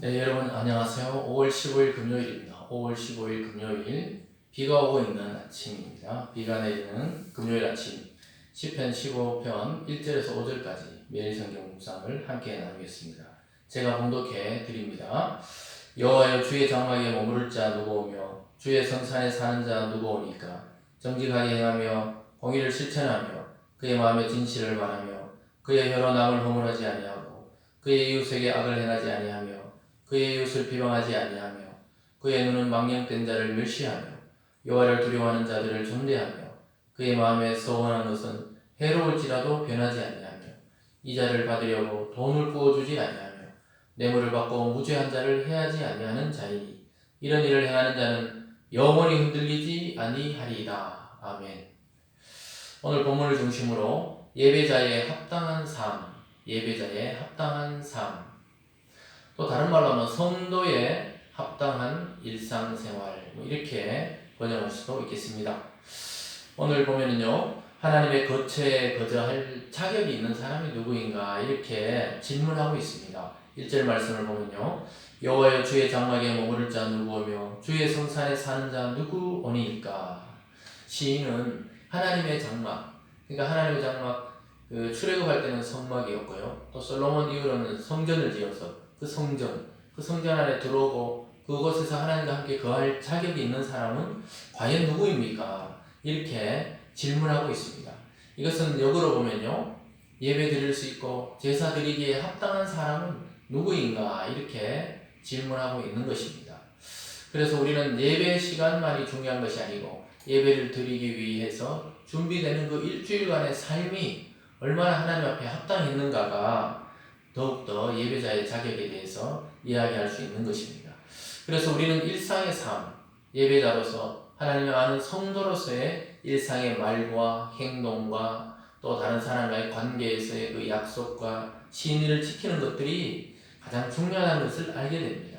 네, 여러분 안녕하세요. 5월 15일 금요일입니다. 5월 15일 금요일 비가 오고 있는 아침입니다. 비가 내리는 금요일 아침 10편 15편 1절에서 5절까지 매일 성경 묵상을 함께 나누겠습니다. 제가 봉독해 드립니다. 여호와여 주의 장막에 머무를 자 누구 오며 주의 성산에 사는 자 누구 오니까 정직하게 행하며 공의를 실천하며 그의 마음의 진실을 말하며 그의 혀로 남을 허물하지 아니하고 그의 이웃에게 악을 행하지 아니하며 그의 이웃을 비방하지 아니하며 그의 눈은 망령된 자를 멸시하며 여호와를 두려워하는 자들을 존대하며 그의 마음에 서원한 것은 해로울지라도 변하지 아니하며 이자를 받으려고 돈을 부어주지 아니하며 뇌물을 받고 무죄한 자를 해하지 아니하는 자이니 이런 일을 행하는 자는 영원히 흔들리지 아니하리이다. 아멘. 오늘 본문을 중심으로 예배자의 합당한 삶, 예배자의 합당한 삶, 또 다른 말로 하면 성도의 합당한 일상생활 뭐 이렇게 번역할 수도 있겠습니다. 오늘 보면은요 하나님의 거처에 거저할 자격이 있는 사람이 누구인가 이렇게 질문하고 있습니다. 1절 말씀을 보면요 여호와여 주의 장막에 머무를 자 누구오며 주의 성산에 사는 자 누구 오니까 시인은 하나님의 장막 그러니까 하나님의 장막 그 출애굽할 때는 성막이었고요 또 솔로몬 이후로는 성전을 지어서 그 성전, 그 성전 안에 들어오고 그곳에서 하나님과 함께 거할 자격이 있는 사람은 과연 누구입니까? 이렇게 질문하고 있습니다. 이것은 역으로 보면요. 예배 드릴 수 있고 제사 드리기에 합당한 사람은 누구인가? 이렇게 질문하고 있는 것입니다. 그래서 우리는 예배 시간만이 중요한 것이 아니고 예배를 드리기 위해서 준비되는 그 일주일간의 삶이 얼마나 하나님 앞에 합당했는가가 더욱더 예배자의 자격에 대해서 이야기할 수 있는 것입니다. 그래서 우리는 일상의 삶, 예배자로서 하나님을 아는 성도로서의 일상의 말과 행동과 또 다른 사람과의 관계에서의 그 약속과 신의를 지키는 것들이 가장 중요한 것을 알게 됩니다.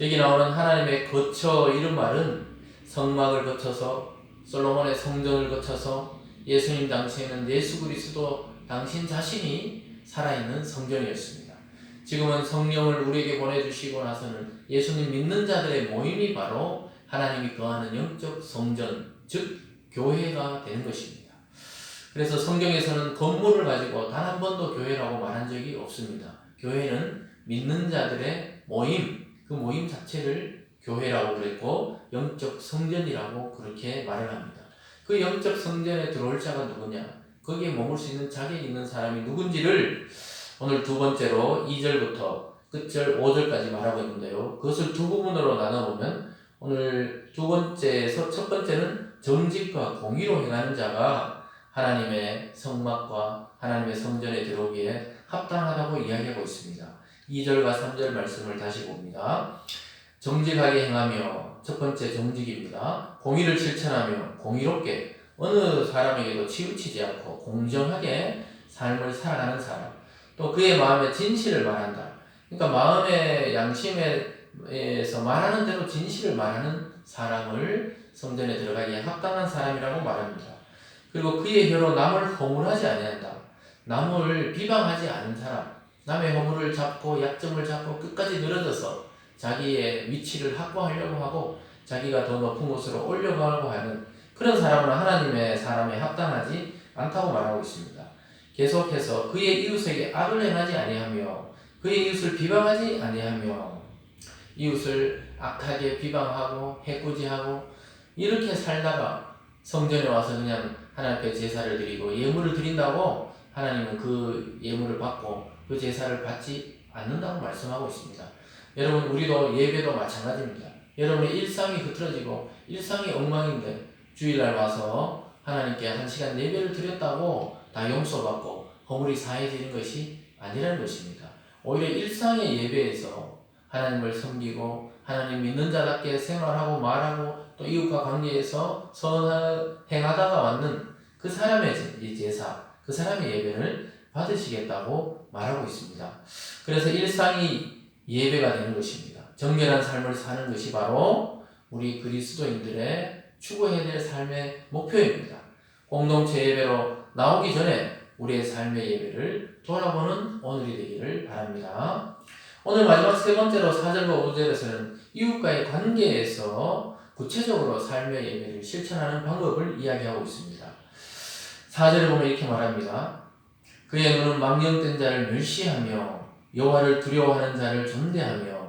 여기 나오는 하나님의 거처 이런 말은 성막을 거쳐서 솔로몬의 성전을 거쳐서 예수님 당시에는 예수 그리스도 당신 자신이 살아있는 성전이었습니다. 지금은 성령을 우리에게 보내주시고 나서는 예수님 믿는 자들의 모임이 바로 하나님이 거하는 영적 성전, 즉 교회가 되는 것입니다. 그래서 성경에서는 건물을 가지고 단 한 번도 교회라고 말한 적이 없습니다. 교회는 믿는 자들의 모임, 그 모임 자체를 교회라고 그랬고 영적 성전이라고 그렇게 말을 합니다. 그 영적 성전에 들어올 자가 누구냐? 거기에 머물 수 있는 자격이 있는 사람이 누군지를 오늘 두 번째로 2절부터 끝절 5절까지 말하고 있는데요. 그것을 두 부분으로 나눠보면 오늘 두 번째에서 첫 번째는 정직과 공의로 행하는 자가 하나님의 성막과 하나님의 성전에 들어오기에 합당하다고 이야기하고 있습니다. 2절과 3절 말씀을 다시 봅니다. 정직하게 행하며 첫 번째 정직입니다. 공의를 실천하며 공의롭게 어느 사람에게도 치우치지 않고 공정하게 삶을 살아가는 사람. 또 그의 마음의 진실을 말한다. 그러니까 마음의 양심에서 말하는 대로 진실을 말하는 사람을 성전에 들어가기에 합당한 사람이라고 말합니다. 그리고 그의 혀로 남을 허물하지 아니한다. 남을 비방하지 않은 사람. 남의 허물을 잡고 약점을 잡고 끝까지 늘어져서 자기의 위치를 확보하려고 하고 자기가 더 높은 곳으로 올려가려고 하는 그런 사람은 하나님의 사람에 합당하지 않다고 말하고 있습니다. 계속해서 그의 이웃에게 악을 행하지 아니하며 그의 이웃을 비방하지 아니하며 이웃을 악하게 비방하고 해코지하고 이렇게 살다가 성전에 와서 그냥 하나님 앞에 제사를 드리고 예물을 드린다고 하나님은 그 예물을 받고 그 제사를 받지 않는다고 말씀하고 있습니다. 여러분 우리도 예배도 마찬가지입니다. 여러분의 일상이 흐트러지고 일상이 엉망인데 주일날 와서 하나님께 한 시간 예배를 드렸다고 다 용서받고 허물이 사해지는 것이 아니라는 것입니다. 오히려 일상의 예배에서 하나님을 섬기고 하나님 믿는 자답게 생활하고 말하고 또 이웃과 관계에서 선을 행하다가 왔는 그 사람의 이 제사, 그 사람의 예배를 받으시겠다고 말하고 있습니다. 그래서 일상이 예배가 되는 것입니다. 정결한 삶을 사는 것이 바로 우리 그리스도인들의 추구해야 될 삶의 목표입니다. 공동체 예배로 나오기 전에 우리의 삶의 예배를 돌아보는 오늘이 되기를 바랍니다. 오늘 마지막 세 번째로 4절과 5절에서는 이웃과의 관계에서 구체적으로 삶의 예배를 실천하는 방법을 이야기하고 있습니다. 4절에 보면 이렇게 말합니다. 그의 눈은 망령된 자를 멸시하며 여호와를 두려워하는 자를 존대하며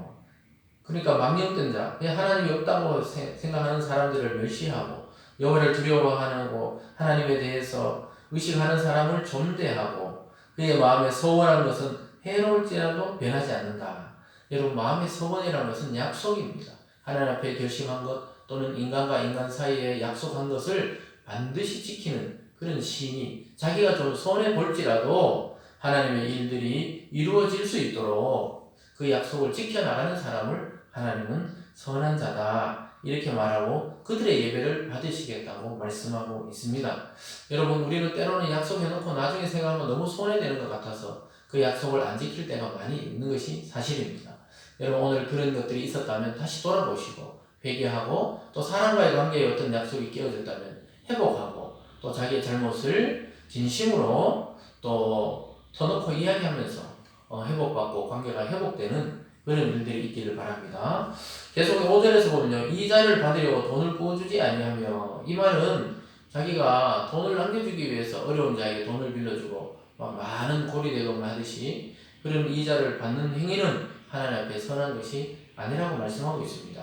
그러니까 망령된 자, 하나님이 없다고 세- 생각하는 사람들을 멸시하고 여호와를 두려워하고 하나님에 대해서 의식하는 사람을 존대하고 그의 마음에 서원한 것은 해로울지라도 변하지 않는다. 여러분 마음의 서원이라는 것은 약속입니다. 하나님 앞에 결심한 것 또는 인간과 인간 사이에 약속한 것을 반드시 지키는 그런 신이 자기가 좀 손해 볼지라도 하나님의 일들이 이루어질 수 있도록 그 약속을 지켜나가는 사람을 하나님은 선한 자다. 이렇게 말하고 그들의 예배를 받으시겠다고 말씀하고 있습니다. 여러분, 우리는 때로는 약속해놓고 나중에 생각하면 너무 손해되는 것 같아서 그 약속을 안 지킬 때가 많이 있는 것이 사실입니다. 여러분, 오늘 그런 것들이 있었다면 다시 돌아보시고 회개하고 또 사람과의 관계에 어떤 약속이 깨어졌다면 회복하고 또 자기의 잘못을 진심으로 또 터놓고 이야기하면서 어, 회복받고 관계가 회복되는 그런 일들이 있기를 바랍니다. 계속 5절에서 보면요. 이자를 받으려고 돈을 부어주지 아니하며 이 말은 자기가 돈을 남겨주기 위해서 어려운 자에게 돈을 빌려주고 막 많은 고리대금을 하듯이 그런 이자를 받는 행위는 하나님 앞에 선한 것이 아니라고 말씀하고 있습니다.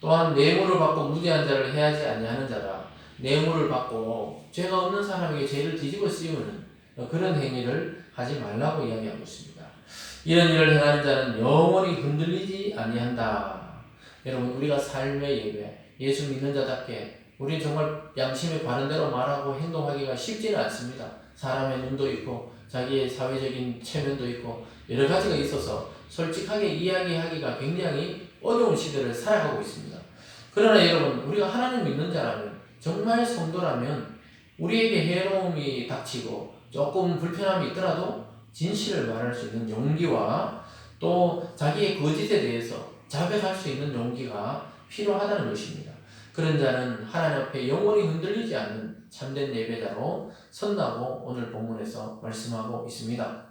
또한 뇌물을 받고 무죄한 자를 해하지 아니하는 자라 뇌물을 받고 죄가 없는 사람에게 죄를 뒤집어 씌우는 그런 행위를 하지 말라고 이야기하고 있습니다. 이런 일을 행하는 자는 영원히 흔들리지 아니한다. 여러분 우리가 삶의 예배, 예수 믿는 자답게 우리 정말 양심에 바른 대로 말하고 행동하기가 쉽지는 않습니다. 사람의 눈도 있고 자기의 사회적인 체면도 있고 여러 가지가 있어서 솔직하게 이야기하기가 굉장히 어려운 시대를 살아가고 있습니다. 그러나 여러분 우리가 하나님 믿는 자라면 정말 성도라면 우리에게 해로움이 닥치고 조금 불편함이 있더라도 진실을 말할 수 있는 용기와 또 자기의 거짓에 대해서 자백할 수 있는 용기가 필요하다는 것입니다. 그런 자는 하나님 앞에 영원히 흔들리지 않는 참된 예배자로 선다고 오늘 본문에서 말씀하고 있습니다.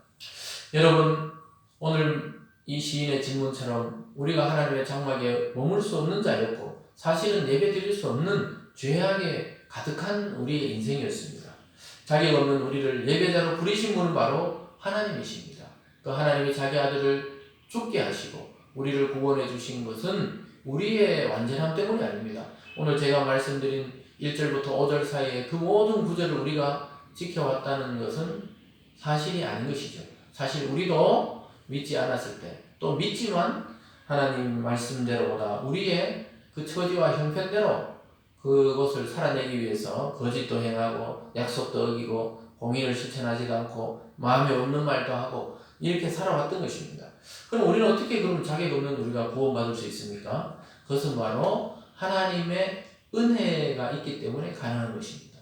여러분 오늘 이 시인의 질문처럼 우리가 하나님의 장막에 머물 수 없는 자였고 사실은 예배 드릴 수 없는 죄악에 가득한 우리의 인생이었습니다. 자격 없는 우리를 예배자로 부리신 분은 바로 하나님이십니다. 그 하나님이 자기 아들을 죽게 하시고 우리를 구원해 주신 것은 우리의 완전함 때문이 아닙니다. 오늘 제가 말씀드린 1절부터 5절 사이에 그 모든 구절을 우리가 지켜왔다는 것은 사실이 아닌 것이죠. 사실 우리도 믿지 않았을 때, 또 믿지만 하나님 말씀대로보다 우리의 그 처지와 형편대로 그것을 살아내기 위해서 거짓도 행하고 약속도 어기고 공의를 실천하지도 않고 마음에 없는 말도 하고 이렇게 살아왔던 것입니다. 그럼 우리는 어떻게 그럼 자격 없는 우리가 구원받을 수 있습니까? 그것은 바로 하나님의 은혜가 있기 때문에 가능한 것입니다.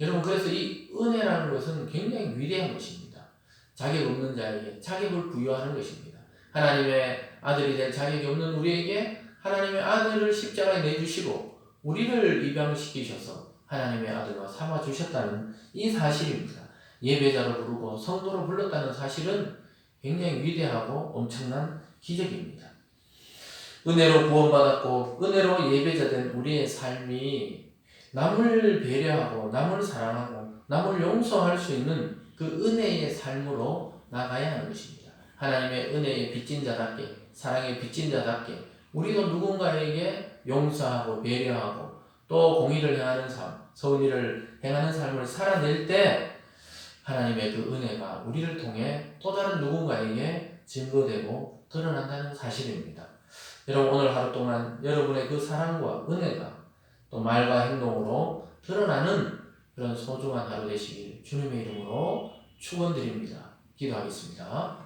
여러분 그래서 이 은혜라는 것은 굉장히 위대한 것입니다. 자격 없는 자에게 자격을 부여하는 것입니다. 하나님의 아들이 될 자격이 없는 우리에게 하나님의 아들을 십자가에 내주시고 우리를 입양시키셔서 하나님의 아들로 삼아 주셨다는 이 사실입니다. 예배자로 부르고 성도로 불렀다는 사실은 굉장히 위대하고 엄청난 기적입니다. 은혜로 구원받았고 은혜로 예배자된 우리의 삶이 남을 배려하고 남을 사랑하고 남을 용서할 수 있는 그 은혜의 삶으로 나가야 하는 것입니다. 하나님의 은혜의 빚진 자답게 사랑의 빚진 자답게 우리도 누군가에게 용서하고 배려하고 또 공의를 행하는 삶, 선의를 행하는 삶을 살아낼 때 하나님의 그 은혜가 우리를 통해 또 다른 누군가에게 증거되고 드러난다는 사실입니다. 여러분 오늘 하루 동안 여러분의 그 사랑과 은혜가 또 말과 행동으로 드러나는 그런 소중한 하루 되시길 주님의 이름으로 축원드립니다. 기도하겠습니다.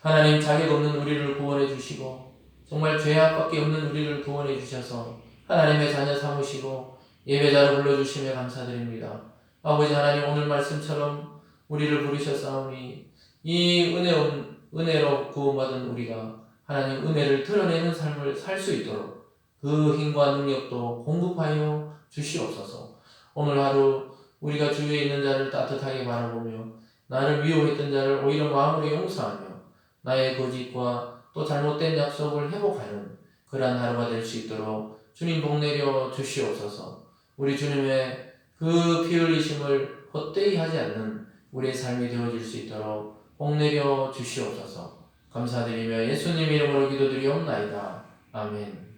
하나님 자격 없는 우리를 구원해 주시고 정말 죄악밖에 없는 우리를 구원해 주셔서 하나님의 자녀 삼으시고 예배자로 불러주심에 감사드립니다. 아버지 하나님 오늘 말씀처럼 우리를 부르셨사오니 이 은혜온 은혜로 구원받은 우리가 하나님 은혜를 드러내는 삶을 살 수 있도록 그 힘과 능력도 공급하여 주시옵소서. 오늘 하루 우리가 주위에 있는 자를 따뜻하게 바라보며 나를 미워했던 자를 오히려 마음으로 용서하며 나의 거짓과 또 잘못된 약속을 회복하는 그러한 하루가 될 수 있도록 주님 복 내려 주시옵소서. 우리 주님의 그 피 흘리심을 헛되이 하지 않는 우리의 삶이 되어질 수 있도록 복 내려 주시옵소서. 감사드리며 예수님 이름으로 기도드리옵나이다. 아멘.